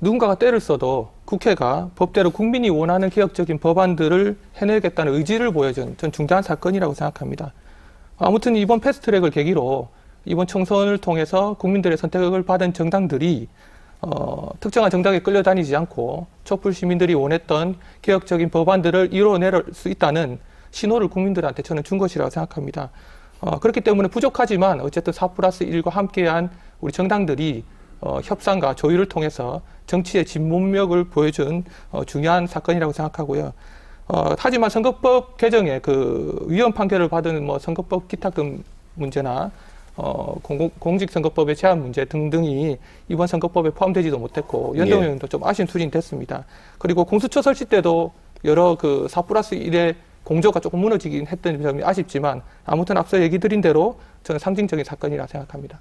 누군가가 때를 써도 국회가 법대로 국민이 원하는 개혁적인 법안들을 해내겠다는 의지를 보여준 전 중대한 사건이라고 생각합니다. 아무튼 이번 패스트트랙을 계기로 이번 총선을 통해서 국민들의 선택을 받은 정당들이 어, 특정한 정당에 끌려다니지 않고 촛불 시민들이 원했던 개혁적인 법안들을 이뤄낼 수 있다는 신호를 국민들한테 저는 준 것이라고 생각합니다. 어, 그렇기 때문에 부족하지만 어쨌든 4 플러스 1과 함께한 우리 정당들이 어, 협상과 조율을 통해서 정치의 진문력을 보여준 어, 중요한 사건이라고 생각하고요. 어, 하지만 선거법 개정에 그 위헌 판결을 받은 뭐 선거법 기탁금 문제나 어, 공공, 공직선거법의 제한 문제 등등이 이번 선거법에 포함되지도 못했고 연동형도 좀 아쉬운 투진이 됐습니다. 그리고 공수처 설치 때도 여러 그 4 플러스 1의 공조가 조금 무너지긴 했던 점이 아쉽지만 아무튼 앞서 얘기 드린 대로 저는 상징적인 사건이라 생각합니다.